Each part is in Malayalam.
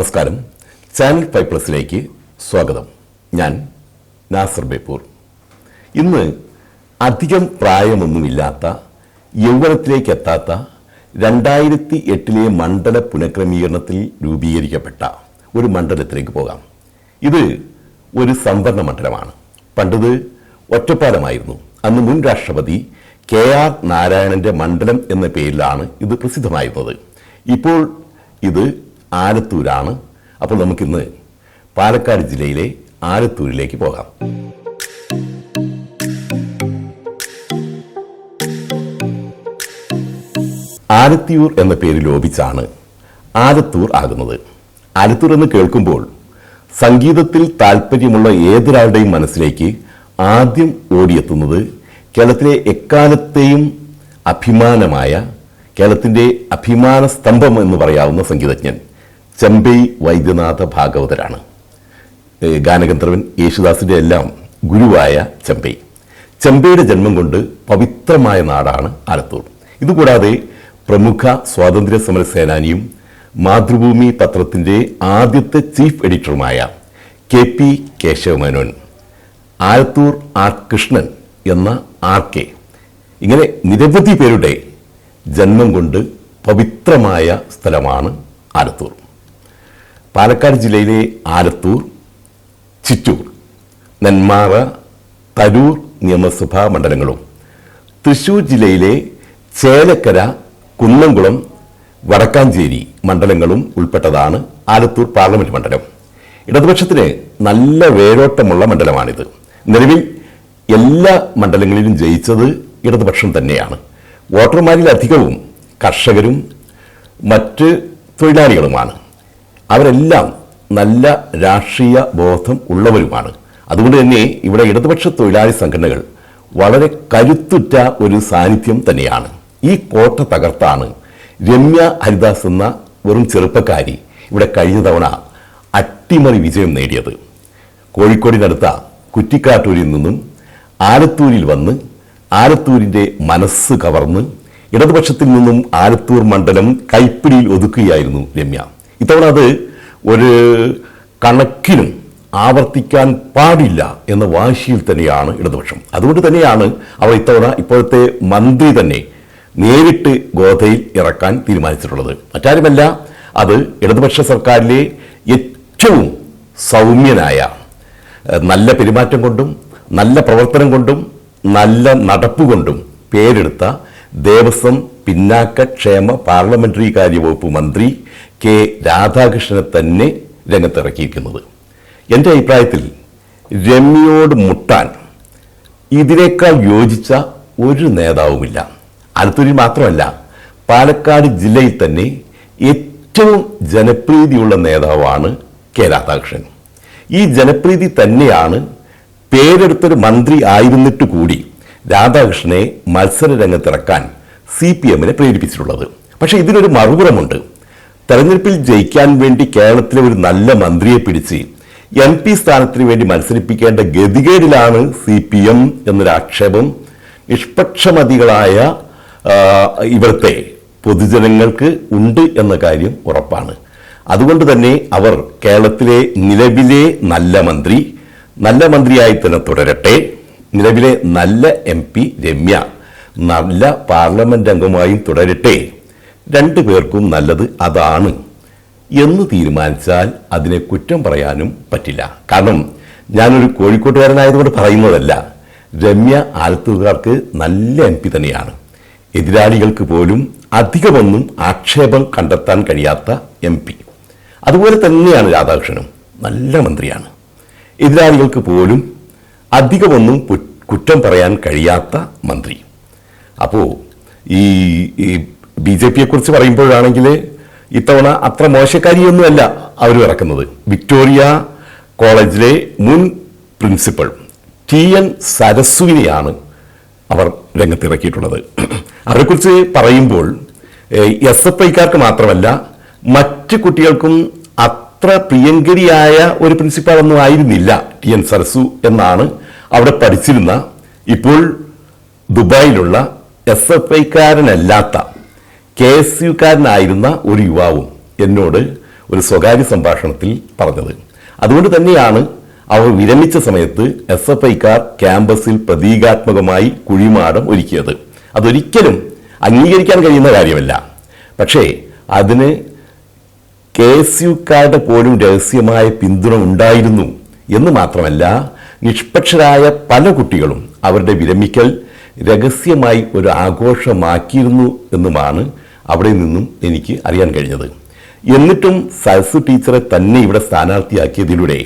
നമസ്കാരം. ചാനൽ ഫൈവ് പ്ലസിലേക്ക് സ്വാഗതം. ഞാൻ നാസർ ബേപ്പൂർ. ഇന്ന് അധികം പ്രായമൊന്നുമില്ലാത്ത യൗവനത്തിലേക്ക് എത്താത്ത രണ്ടായിരത്തി എട്ടിലെ മണ്ഡല പുനഃക്രമീകരണത്തിൽ രൂപീകരിക്കപ്പെട്ട ഒരു മണ്ഡലത്തിലേക്ക് പോകാം. ഇത് ഒരു സംവരണ മണ്ഡലമാണ്. പണ്ടത് ഒറ്റപ്പാലമായിരുന്നു. അന്ന് മുൻ രാഷ്ട്രപതി കെ ആർ നാരായണന്റെ മണ്ഡലം എന്ന പേരിലാണ് ഇത് പ്രസിദ്ധമായിരുന്നത്. ഇപ്പോൾ ഇത് ആലത്തൂരാണ്. അപ്പോൾ നമുക്കിന്ന് പാലക്കാട് ജില്ലയിലെ ആലത്തൂരിലേക്ക് പോകാം. ആലത്തിയൂർ എന്ന പേര് ലോപിച്ചാണ് ആലത്തൂർ ആകുന്നത്. ആലത്തൂർ എന്ന് കേൾക്കുമ്പോൾ സംഗീതത്തിൽ താല്പര്യമുള്ള ഏതൊരാളുടെയും മനസ്സിലേക്ക് ആദ്യം ഓടിയെത്തുന്നത് കേരളത്തിലെ എക്കാലത്തെയും അഭിമാനമായ കേരളത്തിന്റെ അഭിമാന സ്തംഭം എന്ന് പറയാവുന്ന സംഗീതജ്ഞൻ ചെമ്പൈ വൈദ്യനാഥ ഭാഗവതരാണ്. ഗാനഗന്ധർവൻ യേശുദാസിന്റെ എല്ലാം ഗുരുവായ ചെമ്പൈ. ചെമ്പൈയുടെ ജന്മം കൊണ്ട് പവിത്രമായ നാടാണ് ആലത്തൂർ. ഇതുകൂടാതെ പ്രമുഖ സ്വാതന്ത്ര്യ സമര സേനാനിയും മാതൃഭൂമി പത്രത്തിന്റെ ആദ്യത്തെ chief എഡിറ്ററുമായ K P Kesava Menon Alathur R Krishnan എന്ന ആർ കെ. ഇങ്ങനെ നിരവധി പേരുടെ ജന്മം കൊണ്ട് പവിത്രമായ സ്ഥലമാണ് ആലത്തൂർ. പാലക്കാട് ജില്ലയിലെ ആലത്തൂർ ചിറ്റൂർ നെന്മാറ തരൂർ നിയമസഭാ മണ്ഡലങ്ങളും തൃശൂർ ജില്ലയിലെ ചേലക്കര കുന്നംകുളം വടക്കാഞ്ചേരി മണ്ഡലങ്ങളും ഉൾപ്പെട്ടതാണ് ആലത്തൂർ പാർലമെന്റ് മണ്ഡലം. ഇടതുപക്ഷത്തിന് നല്ല വേരോട്ടമുള്ള മണ്ഡലമാണിത്. നിലവിൽ എല്ലാ മണ്ഡലങ്ങളിലും ജയിച്ചത് ഇടതുപക്ഷം തന്നെയാണ്. വോട്ടർമാരിൽ അധികവും കർഷകരും മറ്റ് തൊഴിലാളികളുമാണ്. അവരെല്ലാം നല്ല രാഷ്ട്രീയ ബോധം ഉള്ളവരുമാണ്. അതുകൊണ്ട് തന്നെ ഇവിടെ ഇടതുപക്ഷ തൊഴിലാളി സംഘടനകൾ വളരെ കരുത്തുറ്റ ഒരു സാന്നിധ്യം തന്നെയാണ്. ഈ കോട്ട തകർത്താണ് രമ്യ ഹരിദാസ് എന്ന വെറും ചെറുപ്പക്കാരി ഇവിടെ കഴിഞ്ഞ തവണ അട്ടിമറി വിജയം നേടിയത്. കോഴിക്കോടിനടുത്ത കുറ്റിക്കാട്ടൂരിൽ നിന്നും ആലത്തൂരിൽ വന്ന് ആലത്തൂരിന്റെ മനസ്സ് കവർന്ന് ഇടതുപക്ഷത്തിൽ നിന്നും ആലത്തൂർ മണ്ഡലം കൈപ്പിടിയിൽ ഒതുക്കുകയായിരുന്നു രമ്യ. ഇത്തവണ അത് ഒരു കണക്കിനും ആവർത്തിക്കാൻ പാടില്ല എന്ന വാശിയിൽ തന്നെയാണ് ഇടതുപക്ഷം. അതുകൊണ്ട് തന്നെയാണ് അവർ ഇത്തവണ ഇപ്പോഴത്തെ മന്ത്രി തന്നെ നേരിട്ട് ഗോതയിൽ ഇറക്കാൻ തീരുമാനിച്ചിട്ടുള്ളത്. മറ്റാരുമല്ല അത് ഇടതുപക്ഷ സർക്കാരിലെ ഏറ്റവും സൗമ്യനായ നല്ല പെരുമാറ്റം കൊണ്ടും നല്ല പ്രവർത്തനം കൊണ്ടും നല്ല നടപ്പ് കൊണ്ടും പേരെടുത്ത ദേവസ്വം പിന്നാക്ക ക്ഷേമ പാർലമെന്ററി കാര്യവകുപ്പ് മന്ത്രി കെ രാധാകൃഷ്ണനെ തന്നെ രംഗത്തിറക്കിയിരിക്കുന്നത്. എന്റെ അഭിപ്രായത്തിൽ രമ്യയോട് മുട്ടാൻ ഇതിനേക്കാൾ യോജിച്ച ഒരു നേതാവുമില്ല. ആലത്തൂരിൽ മാത്രമല്ല പാലക്കാട് ജില്ലയിൽ തന്നെ ഏറ്റവും ജനപ്രീതിയുള്ള നേതാവാണ് കെ രാധാകൃഷ്ണൻ. ഈ ജനപ്രീതി തന്നെയാണ് പേരെടുത്തൊരു മന്ത്രി ആയിരുന്നിട്ട് കൂടി രാധാകൃഷ്ണനെ മത്സര രംഗത്തിറക്കാൻ സി പി എമ്മിനെ പ്രേരിപ്പിച്ചിട്ടുള്ളത്. പക്ഷേ ഇതിനൊരു മറുപുറമുണ്ട്. തെരഞ്ഞെടുപ്പിൽ ജയിക്കാൻ വേണ്ടി കേരളത്തിലെ ഒരു നല്ല മന്ത്രിയെ പിടിച്ച് എം പി സ്ഥാനത്തിന് വേണ്ടി മത്സരിപ്പിക്കേണ്ട ഗതികേടിലാണ് സി പി എം എന്നൊരു ആക്ഷേപം നിഷ്പക്ഷമതികളായ ഇവിടുത്തെ പൊതുജനങ്ങൾക്ക് ഉണ്ട് എന്ന കാര്യം ഉറപ്പാണ്. അതുകൊണ്ട് തന്നെ അവർ കേരളത്തിലെ നിലവിലെ നല്ല മന്ത്രി നല്ല മന്ത്രിയായി തന്നെ തുടരട്ടെ. നിലവിലെ നല്ല എം പി രമ്യ നല്ല പാർലമെന്റ് അംഗമായും തുടരട്ടെ. രണ്ടു പേർക്കും നല്ലത് അതാണ് എന്ന് തീരുമാനിച്ചാൽ അതിനെ കുറ്റം പറയാനും പറ്റില്ല. കാരണം ഞാനൊരു കോഴിക്കോട്ടുകാരനായതുകൊണ്ട് പറയുന്നതല്ല രമ്യ ആലത്തൂർക്കാർക്ക് നല്ല എം പി തന്നെയാണ്. എതിരാളികൾക്ക് പോലും അധികമൊന്നും ആക്ഷേപം കണ്ടെത്താൻ കഴിയാത്ത എം പി. അതുപോലെ തന്നെയാണ് രാധാകൃഷ്ണനും നല്ല മന്ത്രിയാണ്. എതിരാളികൾക്ക് പോലും അധികമൊന്നും കുറ്റം പറയാൻ കഴിയാത്ത മന്ത്രി. അപ്പോൾ ഈ ബി ജെ പിയെ കുറിച്ച് പറയുമ്പോഴാണെങ്കിൽ ഇത്തവണ അത്ര മോശക്കാരിയൊന്നുമല്ല അവർ ഇറക്കുന്നത്. വിക്ടോറിയ കോളേജിലെ മുൻ പ്രിൻസിപ്പൾ ടി എൻ സരസ്വിനെയാണ് അവർ രംഗത്തിറക്കിയിട്ടുള്ളത്. അവരെക്കുറിച്ച് പറയുമ്പോൾ എസ് എഫ് ഐക്കാർക്ക് മാത്രമല്ല മറ്റ് കുട്ടികൾക്കും അത്ര പ്രിയങ്കരിയായ ഒരു പ്രിൻസിപ്പാളൊന്നും ആയിരുന്നില്ല ടി എൻ സരസു എന്നാണ് അവിടെ പഠിച്ചിരുന്ന ഇപ്പോൾ ദുബായിലുള്ള എസ് എഫ് ഐക്കാരനല്ലാത്ത കെ എസ് യുക്കാരനായിരുന്ന ഒരു യുവാവും എന്നോട് ഒരു സ്വകാര്യ സംഭാഷണത്തിൽ പറഞ്ഞത്. അതുകൊണ്ട് തന്നെയാണ് അവർ വിരമിച്ച സമയത്ത് എസ് എഫ് ഐക്കാർ ക്യാമ്പസിൽ പ്രതീകാത്മകമായി കുഴിമാടം ഒരുക്കിയത്. അതൊരിക്കലും അംഗീകരിക്കാൻ കഴിയുന്ന കാര്യമല്ല. പക്ഷേ അതിന് കെ എസ് യുക്കാരുടെ പോലും രഹസ്യമായ പിന്തുണ ഉണ്ടായിരുന്നു എന്ന് മാത്രമല്ല നിഷ്പക്ഷരായ പല കുട്ടികളും അവരുടെ വിരമിക്കൽ രഹസ്യമായി ഒരു ആഘോഷമാക്കിയിരുന്നു എന്നുമാണ് അവിടെ നിന്നും എനിക്ക് അറിയാൻ കഴിഞ്ഞത്. എന്നിട്ടും സരസ് ടീച്ചറെ തന്നെ ഇവിടെ സ്ഥാനാർത്ഥിയാക്കിയതിലൂടെ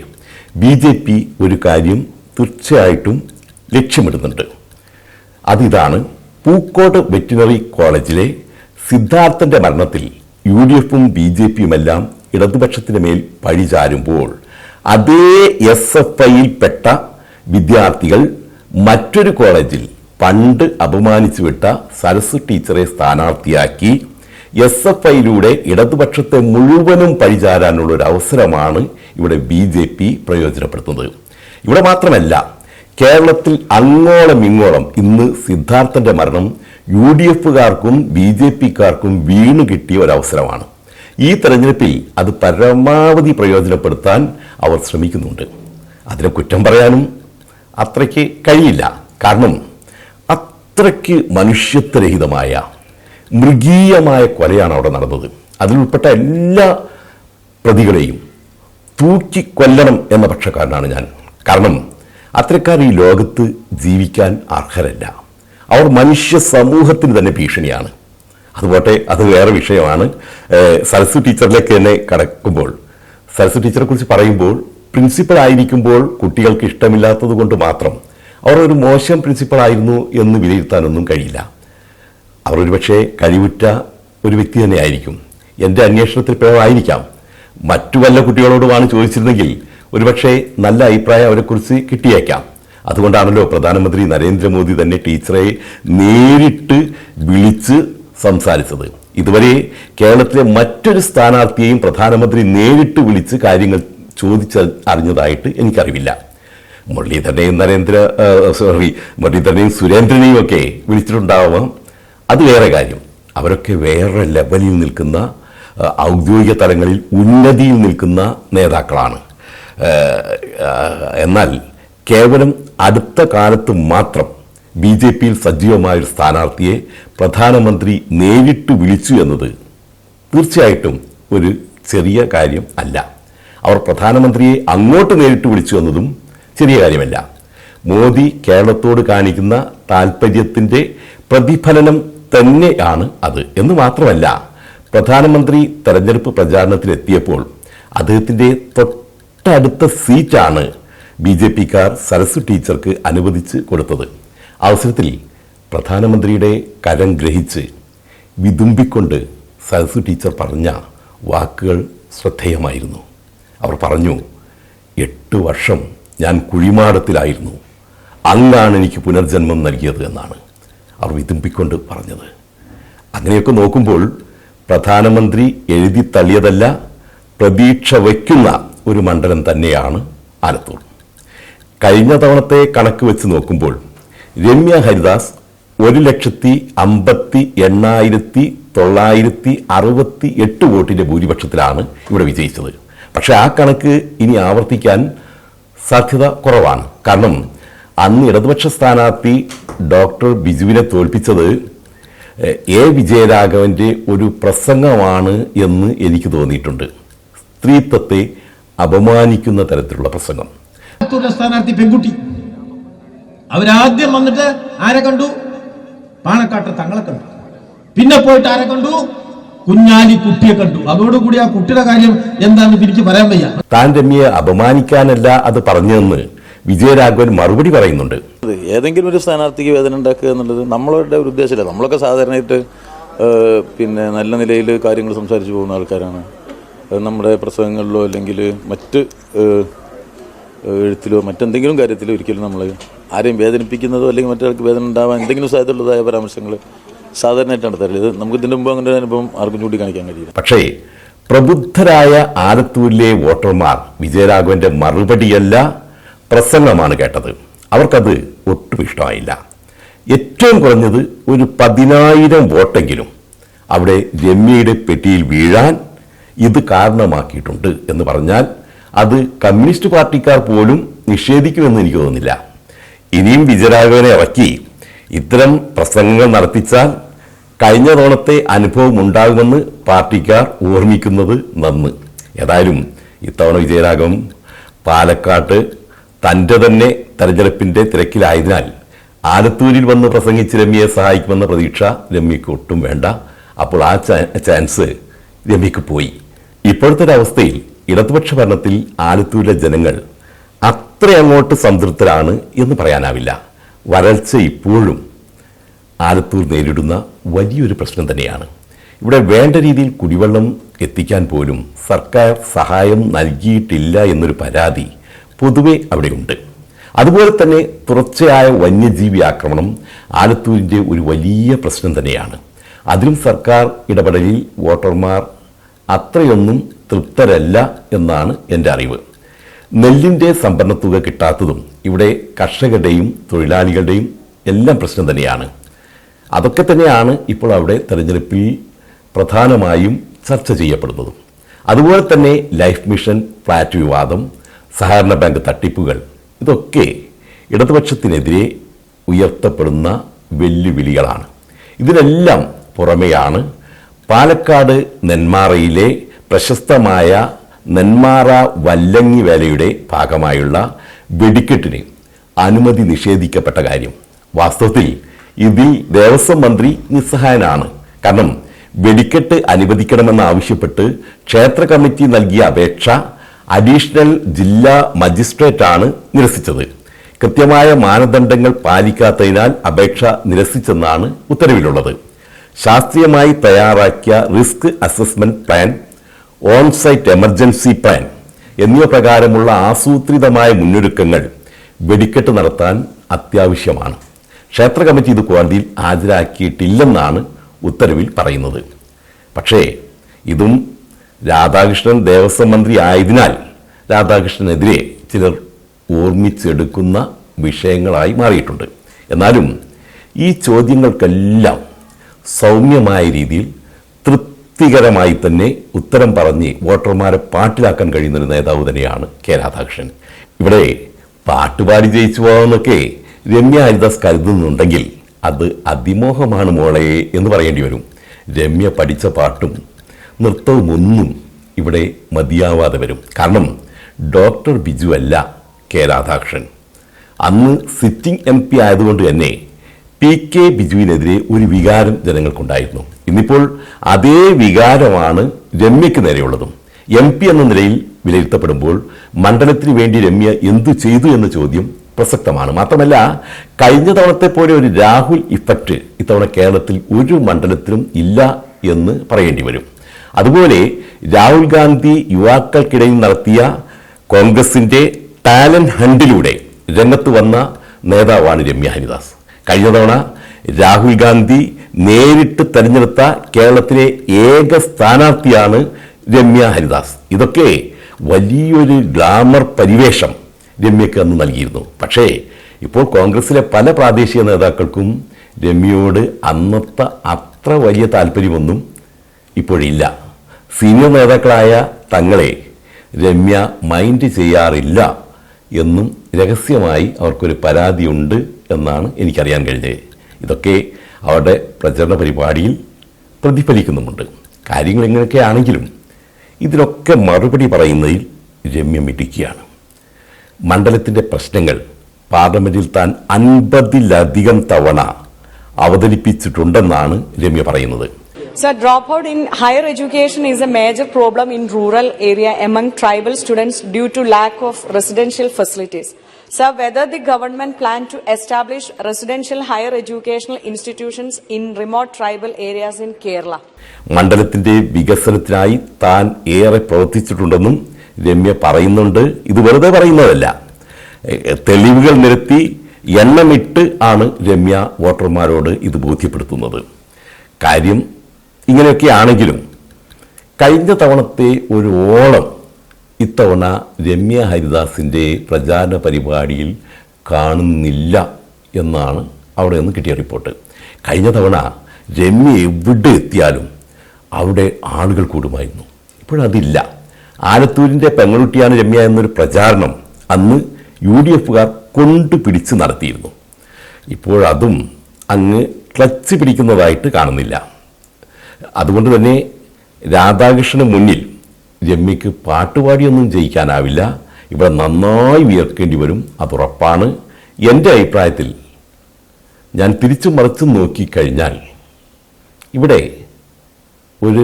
ബി ജെ പി ഒരു കാര്യം തീർച്ചയായിട്ടും ലക്ഷ്യമിടുന്നുണ്ട്. അതിതാണ് പൂക്കോട് വെറ്റിനറി കോളേജിലെ സിദ്ധാർത്ഥന്റെ മരണത്തിൽ യു ഡി എഫും ബി ജെ പിയുമെല്ലാം ഇടതുപക്ഷത്തിന് മേൽ പഴിചാരുമ്പോൾ അതേ എസ് എഫ് ഐയിൽപ്പെട്ട വിദ്യാർത്ഥികൾ മറ്റൊരു കോളേജിൽ പണ്ട് അപമാനിച്ചു വിട്ട സരസ് ടീച്ചറെ സ്ഥാനാർത്ഥിയാക്കി എസ് എഫ് ഐയിലൂടെ ഇടതുപക്ഷത്തെ മുഴുവനും പഴിചാരാനുള്ള ഒരു അവസരമാണ് ഇവിടെ ബി ജെ പി പ്രയോജനപ്പെടുത്തുന്നത്. ഇവിടെ മാത്രമല്ല കേരളത്തിൽ അങ്ങോളം ഇങ്ങോളം ഇന്ന് സിദ്ധാർത്ഥന്റെ മരണം യു ഡി എഫുകാർക്കും ബി ജെ പിക്കാർക്കും വീണു കിട്ടിയ ഒരവസരമാണ്. ഈ തെരഞ്ഞെടുപ്പിൽ അത് പരമാവധി പ്രയോജനപ്പെടുത്താൻ അവർ ശ്രമിക്കുന്നുണ്ട്. അതിനെ കുറ്റം പറയാനും അത്രയ്ക്ക് കഴിയില്ല. കാരണം അത്രയ്ക്ക് മനുഷ്യത്വരഹിതമായ മൃഗീയമായ കൊലയാണ് അവിടെ നടന്നത്. അതിലുൾപ്പെട്ട എല്ലാ പ്രതികളെയും തൂക്കി കൊല്ലണം എന്ന പക്ഷക്കാരനാണ് ഞാൻ. കാരണം അത്തരക്കാർ ഈ ലോകത്ത് ജീവിക്കാൻ അർഹരല്ല. അവർ മനുഷ്യ സമൂഹത്തിന് തന്നെ ഭീഷണിയാണ്. അതുപോട്ടെ അത് വേറെ വിഷയമാണ്. സരസ്വ ടീച്ചറിലേക്ക് തന്നെ കടക്കുമ്പോൾ സരസ്വ ടീച്ചറെ കുറിച്ച് പറയുമ്പോൾ പ്രിൻസിപ്പൽ ആയിരിക്കുമ്പോൾ കുട്ടികൾക്ക് ഇഷ്ടമില്ലാത്തത് കൊണ്ട് മാത്രം അവർ ഒരു മോശം പ്രിൻസിപ്പൽ ആയിരുന്നു എന്ന് വിലയിരുത്താനൊന്നും കഴിയില്ല. അവർ ഒരുപക്ഷെ കഴിവുറ്റ ഒരു വ്യക്തി തന്നെ ആയിരിക്കും എന്റെ അന്വേഷണത്തിൽ പിഴവായിരിക്കാം. മറ്റു വല്ല കുട്ടികളോടുമാണ് ചോദിച്ചിരുന്നെങ്കിൽ ഒരുപക്ഷെ നല്ല അഭിപ്രായം അവരെക്കുറിച്ച് കിട്ടിയേക്കാം. അതുകൊണ്ടാണല്ലോ പ്രധാനമന്ത്രി നരേന്ദ്രമോദി തന്നെ ടീച്ചറെ നേരിട്ട് വിളിച്ച് സംസാരിച്ചത്. ഇതുവരെ കേരളത്തിലെ മറ്റൊരു സ്ഥാനാർത്ഥിയെയും പ്രധാനമന്ത്രി നേരിട്ട് വിളിച്ച് കാര്യങ്ങൾ ചോദിച്ച അറിഞ്ഞതായിട്ട് എനിക്കറിവില്ല. മുരളീധരനെയും നരേന്ദ്ര സോറി മുരളീധരനെയും സുരേന്ദ്രനെയും ഒക്കെ വിളിച്ചിട്ടുണ്ടാവാം. അത് വേറെ കാര്യം. അവരൊക്കെ വേറെ ലെവലിൽ നിൽക്കുന്ന ഔദ്യോഗിക തലങ്ങളിൽ ഉന്നതിയിൽ നിൽക്കുന്ന നേതാക്കളാണ്. എന്നാൽ കേവലം അടുത്ത കാലത്ത് മാത്രം ബി ജെ പിയിൽ സജീവമായ ഒരു സ്ഥാനാർത്ഥിയെ പ്രധാനമന്ത്രി നേരിട്ട് വിളിച്ചു എന്നത് തീർച്ചയായിട്ടും ഒരു ചെറിയ കാര്യം അല്ല. അവർ പ്രധാനമന്ത്രിയെ അങ്ങോട്ട് നേരിട്ട് വിളിച്ചു എന്നതും ചെറിയ കാര്യമല്ല. മോദി കേരളത്തോട് കാണിക്കുന്ന താൽപ്പര്യത്തിന്റെ പ്രതിഫലനം തന്നെയാണ് അത്. എന്ന് മാത്രമല്ല പ്രധാനമന്ത്രി തെരഞ്ഞെടുപ്പ് പ്രചാരണത്തിലെത്തിയപ്പോൾ അദ്ദേഹത്തിന്റെ തൊട്ടടുത്ത സീറ്റാണ് ബി ജെ പിക്കാർ സരസ് ടീച്ചർക്ക് അനുവദിച്ച് കൊടുത്തത്. അവസരത്തിൽ പ്രധാനമന്ത്രിയുടെ കരം ഗ്രഹിച്ച് വിതുമ്പിക്കൊണ്ട് സരസ് ടീച്ചർ പറഞ്ഞ വാക്കുകൾ ശ്രദ്ധേയമായിരുന്നു. അവർ പറഞ്ഞു എട്ട് വർഷം ഞാൻ കുഴിമാടത്തിലായിരുന്നു. അങ്ങാണ് എനിക്ക് പുനർജന്മം നൽകിയത് എന്നാണ്. അവർ വിതുമ്പിക്കൊണ്ട് പറഞ്ഞത്. അങ്ങനെയൊക്കെ നോക്കുമ്പോൾ പ്രധാനമന്ത്രി എഴുതി തള്ളിയതല്ല പ്രതീക്ഷ വയ്ക്കുന്ന ഒരു മണ്ഡലം തന്നെയാണ് ആലത്തൂർ. കഴിഞ്ഞ തവണത്തെ കണക്ക് വെച്ച് നോക്കുമ്പോൾ രമ്യ ഹരിദാസ് ഒരു ലക്ഷത്തി അമ്പത്തി എണ്ണായിരത്തി തൊള്ളായിരത്തി അറുപത്തി എട്ട് വോട്ടിന്റെ ഭൂരിപക്ഷത്തിലാണ് ഇവിടെ വിജയിച്ചത്. പക്ഷേ ആ കണക്ക് ഇനി ആവർത്തിക്കാൻ സാധ്യത കുറവാണ്. കാരണം അന്ന് ഇടതുപക്ഷ സ്ഥാനാർത്ഥി ഡോക്ടർ ബിജുവിനെ തോൽപ്പിച്ചത് എ- വിജയരാഘവന്റെ വിജയരാഘവന്റെ ഒരു പ്രസംഗമാണ് എന്ന് എനിക്ക് തോന്നിയിട്ടുണ്ട്. സ്ത്രീത്വത്തെ അപമാനിക്കുന്ന തരത്തിലുള്ള പ്രസംഗം. സ്ഥാനാർത്ഥി പെൺകുട്ടി അവരാദ്യം വന്നിട്ട് ആരെ കണ്ടു? പാണക്കാട്ട് തങ്ങളെ കണ്ടു. പിന്നെ പോയിട്ട് ആരെ കണ്ടു? കുഞ്ഞാലി കുട്ടിയെ കണ്ടു. അതോടുകൂടി ആ കുട്ടിയുടെ കാര്യം എന്താണെന്ന് തിരിച്ച് പറയാൻ വയ്യ. താൻ രമ്യെ അപമാനിക്കാനല്ല അത് പറഞ്ഞതെന്ന് വിജയരാഘവൻ മറുപടി പറയുന്നുണ്ട്. ഏതെങ്കിലും ഒരു സ്ഥാനാർത്ഥിക്ക് വേദന ഉണ്ടാക്കുക എന്നുള്ളത് നമ്മളുടെ ഒരു ഉദ്ദേശമില്ല. നമ്മളൊക്കെ സാധാരണയായിട്ട് പിന്നെ നല്ല നിലയിൽ കാര്യങ്ങൾ സംസാരിച്ചു പോകുന്ന ആൾക്കാരാണ്. നമ്മുടെ പ്രസംഗങ്ങളിലോ അല്ലെങ്കിൽ മറ്റ് എഴുത്തിലോ മറ്റെന്തെങ്കിലും കാര്യത്തിലോ ഒരിക്കലും നമ്മൾ ആരെയും വേദനിപ്പിക്കുന്നതോ അല്ലെങ്കിൽ മറ്റൊരാൾക്ക് വേദന ഉണ്ടാവാൻ എന്തെങ്കിലും സാധ്യതയുള്ളതായ പരാമർശങ്ങൾ സാധാരണയായിട്ട് നടത്താറില്ല. ഇത് നമുക്ക് ഇതിന്റെ മുമ്പ് അങ്ങനെ ഒരു അനുഭവം ആർക്കും ചൂണ്ടിക്കാണിക്കാൻ കഴിയില്ല. പക്ഷേ പ്രബുദ്ധരായ ആലത്തൂരിലെ വോട്ടർമാർ വിജയരാഘവന്റെ മറുപടിയല്ല പ്രസംഗമാണ് കേട്ടത്. അവർക്കത് ഒട്ടും ഇഷ്ടമായില്ല. ഏറ്റവും കുറഞ്ഞത് ഒരു പതിനായിരം വോട്ടെങ്കിലും അവിടെ രമ്യയുടെ പെട്ടിയിൽ വീഴാൻ ഇത് കാരണമാക്കിയിട്ടുണ്ട് എന്ന് പറഞ്ഞാൽ അത് കമ്മ്യൂണിസ്റ്റ് പാർട്ടിക്കാർ പോലും നിഷേധിക്കുമെന്ന് എനിക്ക് തോന്നുന്നില്ല. ഇനിയും വിജയരാഘവനെ ഇറക്കി ഇത്തരം പ്രസംഗങ്ങൾ നടത്തിച്ചാൽ കഴിഞ്ഞ തവണത്തെ അനുഭവം ഉണ്ടാകുമെന്ന് പാർട്ടിക്കാർ ഓർമ്മിക്കുന്നത് നന്ന്. ഏതായാലും ഇത്തവണ വിജയരാഘവൻ പാലക്കാട്ട് തന്റെ തന്നെ തെരഞ്ഞെടുപ്പിന്റെ തിരക്കിലായതിനാൽ ആലത്തൂരിൽ വന്ന് പ്രസംഗിച്ച് രമ്യയെ സഹായിക്കുമെന്ന പ്രതീക്ഷ രമ്യക്ക് ഒട്ടും വേണ്ട. അപ്പോൾ ആ ചാൻസ് രമ്യക്ക് പോയി. ഇപ്പോഴത്തെ ഒരവസ്ഥയിൽ ഇടതുപക്ഷ ഭരണത്തിൽ ആലത്തൂരിലെ ജനങ്ങൾ അത്ര അങ്ങോട്ട് സംതൃപ്തരാണ് എന്ന് പറയാനാവില്ല. വരൾച്ച ഇപ്പോഴും ആലത്തൂർ നേരിടുന്ന വലിയൊരു പ്രശ്നം തന്നെയാണ്. ഇവിടെ വേണ്ട രീതിയിൽ കുടിവെള്ളം എത്തിക്കാൻ പോലും സർക്കാർ സഹായം നൽകിയിട്ടില്ല എന്നൊരു പരാതി പൊതുവെ അവിടെയുണ്ട്. അതുപോലെ തന്നെ തുടർച്ചയായ വന്യജീവി ആക്രമണം ആലത്തൂരിന്റെ ഒരു വലിയ പ്രശ്നം തന്നെയാണ്. അതിലും സർക്കാർ ഇടപെടലിൽ വോട്ടർമാർ അത്രയൊന്നും തൃപ്തരല്ല എന്നാണ് എന്റെ അറിവ്. നെല്ലിന്റെ സംഭരണത്തുക കിട്ടാത്തതും ഇവിടെ കർഷകരുടെയും തൊഴിലാളികളുടെയും എല്ലാം പ്രശ്നം തന്നെയാണ്. അതൊക്കെ തന്നെയാണ് ഇപ്പോൾ അവിടെ തെരഞ്ഞെടുപ്പിൽ പ്രധാനമായും ചർച്ച ചെയ്യപ്പെടുന്നതും. അതുപോലെ തന്നെ ലൈഫ് മിഷൻ ഫ്ലാറ്റ് വിവാദം സഹകരണ ബാങ്ക് തട്ടിപ്പുകൾ ഇതൊക്കെ ഇടതുപക്ഷത്തിനെതിരെ ഉയർത്തപ്പെടുന്ന വെല്ലുവിളികളാണ്. ഇതിനെല്ലാം പുറമെയാണ് പാലക്കാട് നെന്മാറയിലെ പ്രശസ്തമായ നെന്മാറ വല്ലങ്ങി വേലയുടെ ഭാഗമായുള്ള വെടിക്കെട്ടിന് അനുമതി നിഷേധിക്കപ്പെട്ട കാര്യം. വാസ്തവത്തിൽ ഇതിൽ ദേവസ്വം മന്ത്രി നിസ്സഹായനാണ്. കാരണം വെടിക്കെട്ട് അനുവദിക്കണമെന്ന് ആവശ്യപ്പെട്ട് ക്ഷേത്ര കമ്മിറ്റി നൽകിയ അപേക്ഷ അഡീഷണൽ ജില്ലാ മജിസ്ട്രേറ്റാണ് നിരസിച്ചത്. കൃത്യമായ മാനദണ്ഡങ്ങൾ പാലിക്കാത്തതിനാൽ അപേക്ഷ നിരസിച്ചെന്നാണ് ഉത്തരവിലുള്ളത്. ശാസ്ത്രീയമായി തയ്യാറാക്കിയ risk assessment plan on site emergency plan എന്നിവ പ്രകാരമുള്ള ആസൂത്രിതമായ മുന്നൊരുക്കങ്ങൾ വെടിക്കെട്ട് നടത്താൻ അത്യാവശ്യമാണ്. ക്ഷേത്ര കമ്മിറ്റി ഇത് കോടതിയിൽ ഹാജരാക്കിയിട്ടില്ലെന്നാണ് ഉത്തരവിൽ പറയുന്നത്. പക്ഷേ ഇതും രാധാകൃഷ്ണൻ ദേവസ്വം മന്ത്രി ആയതിനാൽ രാധാകൃഷ്ണനെതിരെ ചിലർ ഓർമ്മിച്ചെടുക്കുന്ന വിഷയങ്ങളായി മാറിയിട്ടുണ്ട്. എന്നാലും ഈ ചോദ്യങ്ങൾക്കെല്ലാം സൗമ്യമായ രീതിയിൽ തൃപ്തികരമായി തന്നെ ഉത്തരം പറഞ്ഞ് വോട്ടർമാരെ പാട്ടിലാക്കാൻ കഴിയുന്നൊരു നേതാവ് തന്നെയാണ് കെ രാധാകൃഷ്ണൻ. ഇവിടെ പാട്ടുപാടി ജയിച്ചു പോകാമെന്നൊക്കെ രമ്യ ഹരിദാസ് കരുതുന്നുണ്ടെങ്കിൽ അത് അതിമോഹമാണ് മോളെ എന്ന് പറയേണ്ടി വരും. രമ്യ പഠിച്ച പാട്ടും നൃത്തവും ഒന്നും ഇവിടെ മതിയാവാതെ വരും. കാരണം ഡോക്ടർ ബിജു അല്ല കെ രാധാകൃഷ്ണൻ. അന്ന് സിറ്റിംഗ് എം പി ആയതുകൊണ്ട് തന്നെ പി കെ ബിജുവിനെതിരെ ഒരു വികാരം ജനങ്ങൾക്കുണ്ടായിരുന്നു. ഇന്നിപ്പോൾ അതേ വികാരമാണ് രമ്യയ്ക്ക് നേരെയുള്ളതും. എം പി എന്ന നിലയിൽ വിലയിരുത്തപ്പെടുമ്പോൾ മണ്ഡലത്തിന് വേണ്ടി രമ്യ എന്തു ചെയ്തു എന്ന ചോദ്യം പ്രസക്തമാണ്. മാത്രമല്ല കഴിഞ്ഞ തവണത്തെ പോലെ ഒരു രാഹുൽ ഇഫക്റ്റ് ഇത്തവണ കേരളത്തിൽ ഒരു മണ്ഡലത്തിലും ഇല്ല എന്ന് പറയേണ്ടി വരും. അതുപോലെ രാഹുൽ ഗാന്ധി യുവാക്കൾക്കിടയിൽ നടത്തിയ കോൺഗ്രസിന്റെ ടാലന്റ് ഹണ്ടിലൂടെ രംഗത്ത് വന്ന നേതാവാണ് രമ്യ ഹരിദാസ്. കഴിഞ്ഞ തവണ രാഹുൽ ഗാന്ധി നേരിട്ട് തെരഞ്ഞെടുത്ത കേരളത്തിലെ ഏക സ്ഥാനാർത്ഥിയാണ് രമ്യ ഹരിദാസ്. ഇതൊക്കെ വലിയൊരു ഗ്ലാമർ പരിവേഷം രമ്യക്ക് അന്ന് നൽകിയിരുന്നു. പക്ഷേ ഇപ്പോൾ കോൺഗ്രസിലെ പല പ്രാദേശിക നേതാക്കൾക്കും രമ്യയോട് അന്നത്തെ അത്ര വലിയ താല്പര്യമൊന്നും ഇപ്പോഴില്ല. സീനിയർ നേതാക്കളായ തങ്ങളെ രമ്യ മൈൻഡ് ചെയ്യാറില്ല എന്നും രഹസ്യമായി അവർക്കൊരു പരാതിയുണ്ട് എന്നാണ് എനിക്കറിയാൻ കഴിഞ്ഞത്. ഇതൊക്കെ അവരുടെ പ്രചരണ പരിപാടിയിൽ പ്രതിഫലിക്കുന്നുമുണ്ട്. കാര്യങ്ങൾ എങ്ങനെയൊക്കെയാണെങ്കിലും ഇതിനൊക്കെ മറുപടി പറയുന്നതിൽ രമ്യ മിടുക്കിയാണ്. മണ്ഡലത്തിന്റെ പ്രശ്നങ്ങൾ പാർലമെന്റിൽ താൻ അൻപതിലധികം തവണ അവതരിപ്പിച്ചിട്ടുണ്ടെന്നാണ് രമ്യ പറയുന്നത്. Sir drop out in higher education is a major problem in rural area among tribal students due to lack of residential facilities sir whether the government plan to establish residential higher educational institutions in remote tribal areas in Kerala മണ്ഡലത്തിന്റെ വികസനത്തിനായി താൻ ഏറെ പ്രവർത്തിച്ചിട്ടുണ്ടെന്നും രമ്യ പറയുന്നുണ്ട്. ഇത് വെറുതെ പറയുന്നതല്ല. തെളിവുകൾ നിരത്തി എണ്ണമിട്ട് ആണ് രമ്യ വോട്ടർമാരോട് ഇത് ബോധ്യപ്പെടുത്തുന്നത്. കാര്യം ഇങ്ങനെയൊക്കെ ആണെങ്കിലും കഴിഞ്ഞ തവണത്തെ ഒരു ഓളം ഇത്തവണ രമ്യ ഹരിദാസിന്റെ പ്രചാരണ പരിപാടിയിൽ കാണുന്നില്ല എന്നാണ് അവിടെ നിന്ന് കിട്ടിയ റിപ്പോർട്ട്. കഴിഞ്ഞ തവണ രമ്യ എവിടെ എത്തിയാലും അവിടെ ആളുകൾ കൂടുമായിരുന്നു. ഇപ്പോഴതില്ല ആലത്തൂരിന്റെ പെങ്ങളുട്ടിയാണ് രമ്യ എന്നൊരു പ്രചാരണം അന്ന് യു ഡി എഫുകാർ കൊണ്ടുപിടിച്ച് നടത്തിയിരുന്നു. ഇപ്പോഴതും അങ്ങ് ക്ലച്ച് പിടിക്കുന്നതായിട്ട് കാണുന്നില്ല. അതുകൊണ്ട് തന്നെ രാധാകൃഷ്ണന് മുന്നിൽ രമ്യക്ക് പാട്ടുപാടിയൊന്നും ജയിക്കാനാവില്ല. ഇവിടെ നന്നായി വിയർക്കേണ്ടി വരും അതുറപ്പാണ് എന്റെ അഭിപ്രായത്തിൽ ഞാൻ തിരിച്ചു മറിച്ച് നോക്കിക്കഴിഞ്ഞാൽ ഇവിടെ ഒരു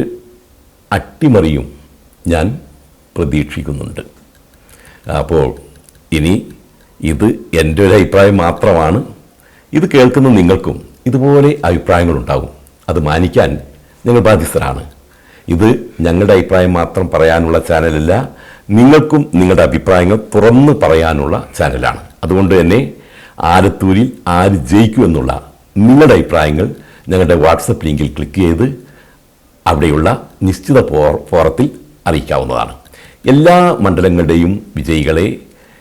അട്ടിമറിയും ഞാൻ പ്രതീക്ഷിക്കുന്നുണ്ട്. അപ്പോൾ ഇനി ഇത് എന്റെ ഒരു അഭിപ്രായം മാത്രമാണ്. ഇത് കേൾക്കുന്ന നിങ്ങൾക്കും ഇതുപോലെ അഭിപ്രായങ്ങളുണ്ടാകും. അത് മാനിക്കാൻ ഞങ്ങൾ ബാധ്യസ്ഥരാണ്. ഇത് ഞങ്ങളുടെ അഭിപ്രായം മാത്രം പറയാനുള്ള ചാനലല്ല നിങ്ങൾക്കും നിങ്ങളുടെ അഭിപ്രായങ്ങൾ തുറന്ന് പറയാനുള്ള ചാനലാണ്. അതുകൊണ്ട് തന്നെ ആലത്തൂരിൽ ആര് ജയിക്കുമെന്നുള്ള നിങ്ങളുടെ അഭിപ്രായങ്ങൾ ഞങ്ങളുടെ വാട്സപ്പ് ലിങ്കിൽ ക്ലിക്ക് ചെയ്ത് അവിടെയുള്ള നിശ്ചിത ഫോറത്തിൽ അറിയിക്കാവുന്നതാണ്. എല്ലാ മണ്ഡലങ്ങളുടെയും വിജയികളെ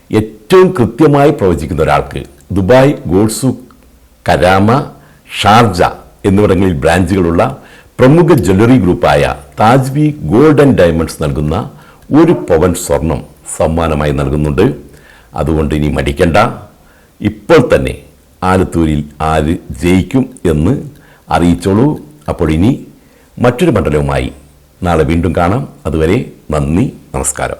ഏറ്റവും കൃത്യമായി പ്രവചിക്കുന്ന ഒരാൾക്ക് ദുബായ് ഗോൾസു കരാമ ഷാർജ എന്നിവിടങ്ങളിൽ ബ്രാഞ്ചുകളുള്ള പ്രമുഖ ജ്വല്ലറി ഗ്രൂപ്പായ താജ്വി ഗോൾഡ് ആൻഡ് ഡയമണ്ട്സ് നൽകുന്ന ഒരു പവൻ സ്വർണം സമ്മാനമായി നൽകുന്നുണ്ട്. അതുകൊണ്ട് ഇനി മടിക്കണ്ട. ഇപ്പോൾ തന്നെ ആലത്തൂരിൽ ആര് ജയിക്കും എന്ന് അറിയിച്ചോളൂ. അപ്പോൾ ഇനി മറ്റൊരു മണ്ഡലവുമായി നാളെ വീണ്ടും കാണാം. അതുവരെ നന്ദി നമസ്കാരം.